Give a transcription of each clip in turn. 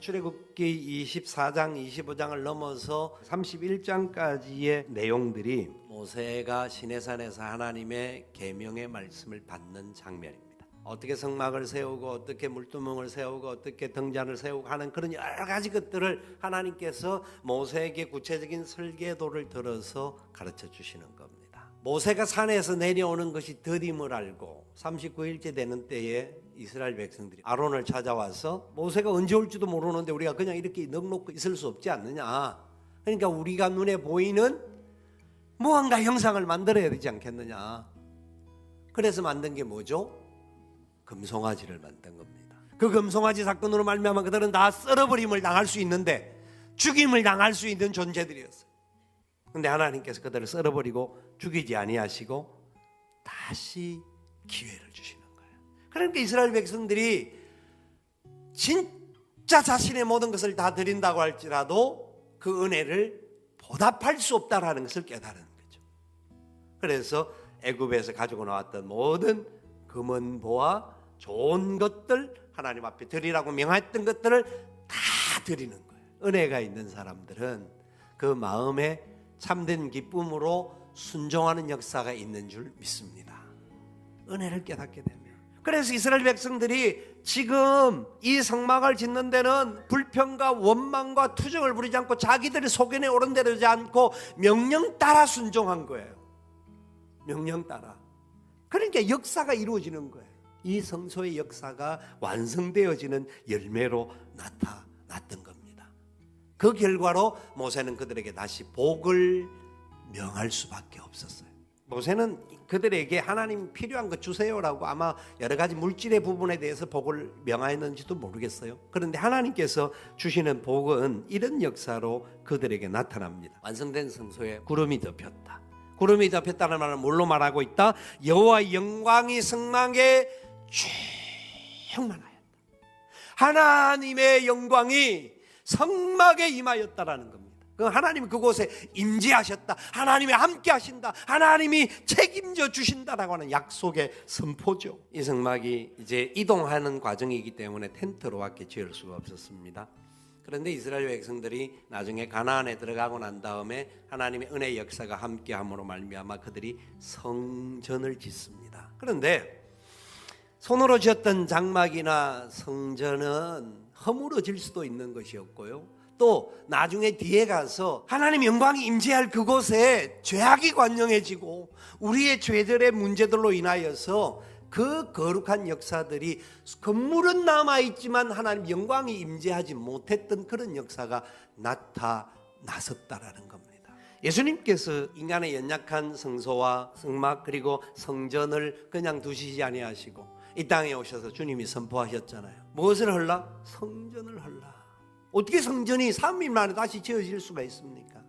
출애굽기 24장, 25장을 넘어서 31장까지의 내용들이 모세가 시내산에서 하나님의 계명의 말씀을 받는 장면입니다. 어떻게 성막을 세우고 어떻게 물두멍을 세우고 어떻게 등잔을 세우고 하는 그런 여러 가지 것들을 하나님께서 모세에게 구체적인 설계도를 들어서 가르쳐 주시는 겁니다. 모세가 산에서 내려오는 것이 더딤을 알고 39일째 되는 때에 이스라엘 백성들이 아론을 찾아와서 모세가 언제 올지도 모르는데 우리가 그냥 이렇게 넉놓고 있을 수 없지 않느냐. 그러니까 우리가 눈에 보이는 무언가 형상을 만들어야 되지 않겠느냐. 그래서 만든 게 뭐죠? 금송아지를 만든 겁니다. 그 금송아지 사건으로 말미암아 그들은 다 썰어버림을 당할 수 있는데 죽임을 당할 수 있는 존재들이었어요. 근데 하나님께서 그들을 썰어버리고 죽이지 아니하시고 다시 기회를 거예요. 그러니까 이스라엘 백성들이 진짜 자신의 모든 것을 다 드린다고 할지라도 그 은혜를 보답할 수 없다라는 것을 깨달은 거죠. 그래서 애굽에서 가지고 나왔던 모든 금은보와 좋은 것들 하나님 앞에 드리라고 명했던 것들을 다 드리는 거예요. 은혜가 있는 사람들은 그 마음에 참된 기쁨으로 순종하는 역사가 있는 줄 믿습니다. 은혜를 깨닫게 되면. 그래서 이스라엘 백성들이 지금 이 성막을 짓는 데는 불평과 원망과 투정을 부리지 않고 자기들의 소견에 오른대로지 않고 명령 따라 순종한 거예요. 명령 따라. 그러니까 역사가 이루어지는 거예요. 이 성소의 역사가 완성되어지는 열매로 나타났던 겁니다. 그 결과로 모세는 그들에게 다시 복을 명할 수밖에 없었어요. 모세는 그들에게 하나님 필요한 거 주세요라고 아마 여러 가지 물질의 부분에 대해서 복을 명하였는지도 모르겠어요. 그런데 하나님께서 주시는 복은 이런 역사로 그들에게 나타납니다. 완성된 성소에 구름이 덮였다. 구름이 덮였다는 말은 뭘로 말하고 있다? 여호와의 영광이 성막에 충만하였다. 하나님의 영광이 성막에 임하였다라는 겁니다. 그 하나님 그곳에 임재하셨다. 하나님이 함께 하신다. 하나님이 책임져 주신다라고 하는 약속의 선포죠. 이 성막이 이제 이동하는 과정이기 때문에 텐트로밖에 지을 수가 없었습니다. 그런데 이스라엘 백성들이 나중에 가나안에 들어가고 난 다음에 하나님의 은혜 역사가 함께함으로 말미암아 그들이 성전을 짓습니다. 그런데 손으로 지었던 장막이나 성전은 허물어질 수도 있는 것이었고요. 또 나중에 뒤에 가서 하나님 영광이 임재할 그곳에 죄악이 관영해지고 우리의 죄들의 문제들로 인하여서 그 거룩한 역사들이 건물은 남아 있지만 하나님 영광이 임재하지 못했던 그런 역사가 나타났었다라는 겁니다. 예수님께서 인간의 연약한 성소와 성막 그리고 성전을 그냥 두시지 아니하시고 이 땅에 오셔서 주님이 선포하셨잖아요. 무엇을 헐라? 성전을 헐라. 어떻게 성전이 3일 만에 다시 지어질 수가 있습니까?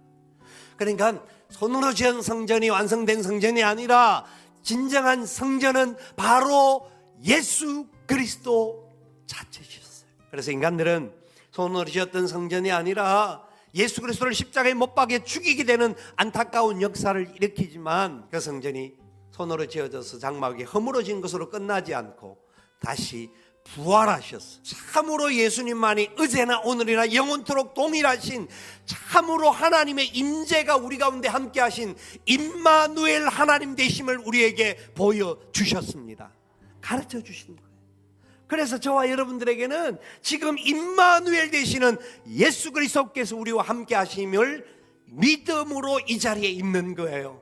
그러니까 손으로 지은 성전이 완성된 성전이 아니라 진정한 성전은 바로 예수 그리스도 자체셨어요. 그래서 인간들은 손으로 지었던 성전이 아니라 예수 그리스도를 십자가에 못 박에 죽이게 되는 안타까운 역사를 일으키지만 그 성전이 손으로 지어져서 장막이 허물어진 것으로 끝나지 않고 다시 부활하셨어. 참으로 예수님만이 어제나 오늘이나 영원토록 동일하신 참으로 하나님의 임재가 우리 가운데 함께 하신 임마누엘 하나님 되심을 우리에게 보여 주셨습니다. 가르쳐 주신 거예요. 그래서 저와 여러분들에게는 지금 임마누엘 되시는 예수 그리스도께서 우리와 함께 하심을 믿음으로 이 자리에 있는 거예요.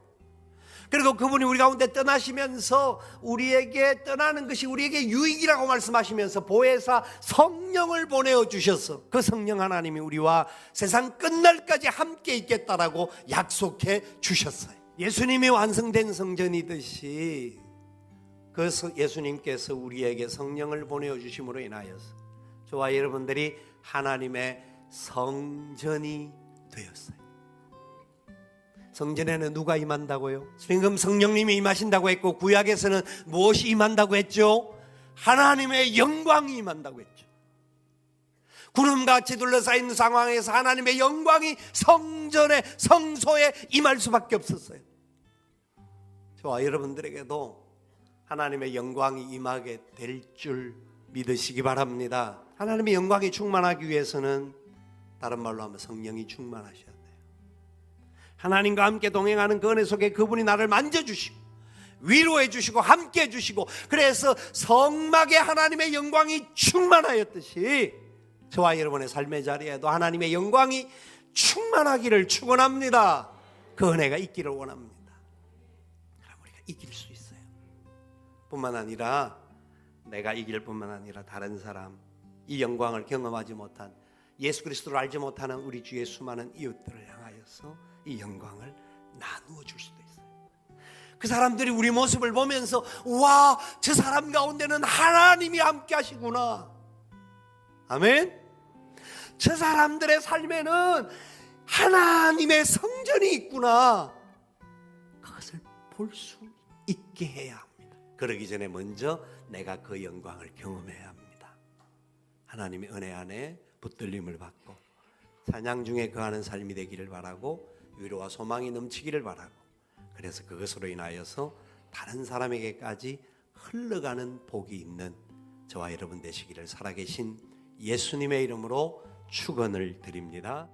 그리고 그분이 우리 가운데 떠나시면서 우리에게 떠나는 것이 우리에게 유익이라고 말씀하시면서 보혜사 성령을 보내어 주셔서 그 성령 하나님이 우리와 세상 끝날까지 함께 있겠다라고 약속해 주셨어요. 예수님이 완성된 성전이듯이 그 예수님께서 우리에게 성령을 보내어 주심으로 인하여서 저와 여러분들이 하나님의 성전이 되었어요. 성전에는 누가 임한다고요? 지금 성령님이 임하신다고 했고 구약에서는 무엇이 임한다고 했죠? 하나님의 영광이 임한다고 했죠. 구름같이 둘러싸 있는 상황에서 하나님의 영광이 성전에 성소에 임할 수밖에 없었어요. 저와 여러분들에게도 하나님의 영광이 임하게 될 줄 믿으시기 바랍니다. 하나님의 영광이 충만하기 위해서는 다른 말로 하면 성령이 충만하셔야. 하나님과 함께 동행하는 그 은혜 속에 그분이 나를 만져주시고 위로해 주시고 함께 해 주시고 그래서 성막에 하나님의 영광이 충만하였듯이 저와 여러분의 삶의 자리에도 하나님의 영광이 충만하기를 축원합니다. 그 은혜가 있기를 원합니다. 그럼 우리가 이길 수 있어요. 뿐만 아니라 내가 이길 뿐만 아니라 다른 사람 이 영광을 경험하지 못한 예수 그리스도를 알지 못하는 우리 주의 수많은 이웃들을 향하여서 이 영광을 나누어 줄 수도 있어요. 그 사람들이 우리 모습을 보면서 와, 저 사람 가운데는 하나님이 함께 하시구나. 아멘. 저 사람들의 삶에는 하나님의 성전이 있구나. 그것을 볼 수 있게 해야 합니다. 그러기 전에 먼저 내가 그 영광을 경험해야 합니다. 하나님의 은혜 안에 붙들림을 받고 찬양 중에 거하는 삶이 되기를 바라고 위로와 소망이 넘치기를 바라고 그래서 그것으로 인하여서 다른 사람에게까지 흘러가는 복이 있는 저와 여러분 되시기를 살아계신 예수님의 이름으로 축원을 드립니다.